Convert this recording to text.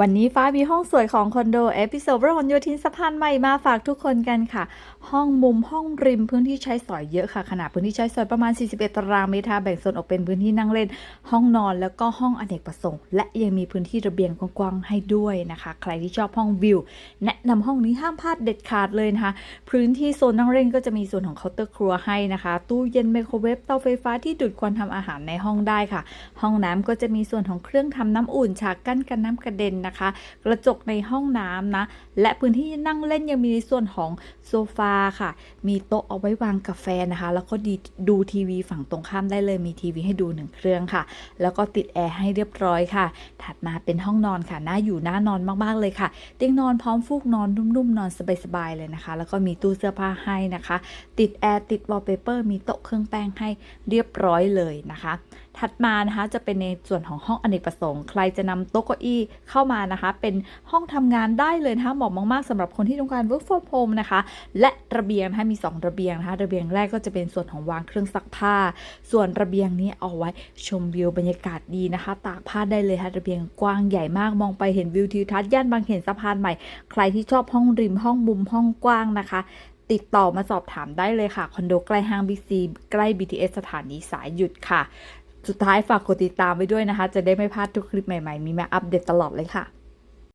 วันนี้ฟ้ามีห้องสวยของคอนโดเอพิโซดรอนโยธินสะพานใหม่มาฝากทุกคนกันค่ะ ห้องมุมห้องริมพื้นที่ใช้สอยเยอะค่ะ ขนาดพื้นที่ใช้สอยประมาณ 41 ตารางเมตรแบ่งโซนออกเป็นพื้นที่นั่งเล่น ห้องนอนแล้วก็ห้องอเนกประสงค์ และยังมีพื้นที่ระเบียงกว้างๆให้ด้วยนะคะ ใครที่ชอบห้องวิว แนะนำห้องนี้ห้ามพลาดเด็ดขาดเลยนะคะพื้นที่โซนนั่งเล่นก็จะมีส่วนของเคาน์เตอร์ครัวให้นะคะ ตู้เย็นไมโครเวฟเตาไฟฟ้าที่ดูดควันทำอาหารในห้องได้ค่ะ ห้องน้ำก็จะมีส่วนของเครื่องทำน้ำอุ่นฉากกั้นกันน้ำกระเด็นนะคะ กระจกในห้องน้ำนะ และพื้นที่นั่งเล่นยังมีในส่วนของโซฟาค่ะ มีโต๊ะเอาไว้วางกาแฟนะคะ แล้วก็ดีดูทีวีฝั่งตรงข้ามได้เลยมีทีวีให้ดูหนึ่งเครื่องค่ะ แล้วก็ติดแอร์ให้เรียบร้อยค่ะ ถัดมาเป็นห้องนอนค่ะน่าอยู่น่านอนมากๆเลยค่ะ เตียงนอนพร้อมฟูกนอนนุ่มๆนอนสบายๆเลยนะคะ แล้วก็มีตู้เสื้อผ้าให้นะคะ ติดแอร์ติดวอลเปเปอร์มีโต๊ะเครื่องแป้งให้เรียบร้อยเลยนะคะถัดมานะคะจะเป็นในส่วนของห้องอเนกประสงค์ ใครจะนำโต๊ะเก้าอี้เข้ามานะคะ เป็นห้องทำงานได้เลยนะคะเหมาะมากๆสำหรับคนที่ต้องการ work from home นะคะ และระเบียงนะคะมี 2 ระเบียงนะคะระเบียงแรกก็จะเป็นส่วนของวางเครื่องซักผ้า ส่วนระเบียงนี้เอาไว้ชมวิวบรรยากาศดีนะคะ ตากผ้าได้เลยค่ะระเบียงกว้างใหญ่มากมองไปเห็นวิวทิวทัศน์ย่านบางเขนสะพานใหม่ ใครที่ชอบห้องริมห้องมุมห้องกว้างนะคะติดต่อมาสอบถามได้เลยค่ะ คอนโดใกล้ห้างบิ๊กซีใกล้ BTS สถานีสายหยุดค่ะ สุดท้ายฝากกดติดตามไว้ด้วยนะคะ จะได้ไม่พลาดทุกคลิปใหม่ๆ มีมาอัปเดตตลอดเลยค่ะ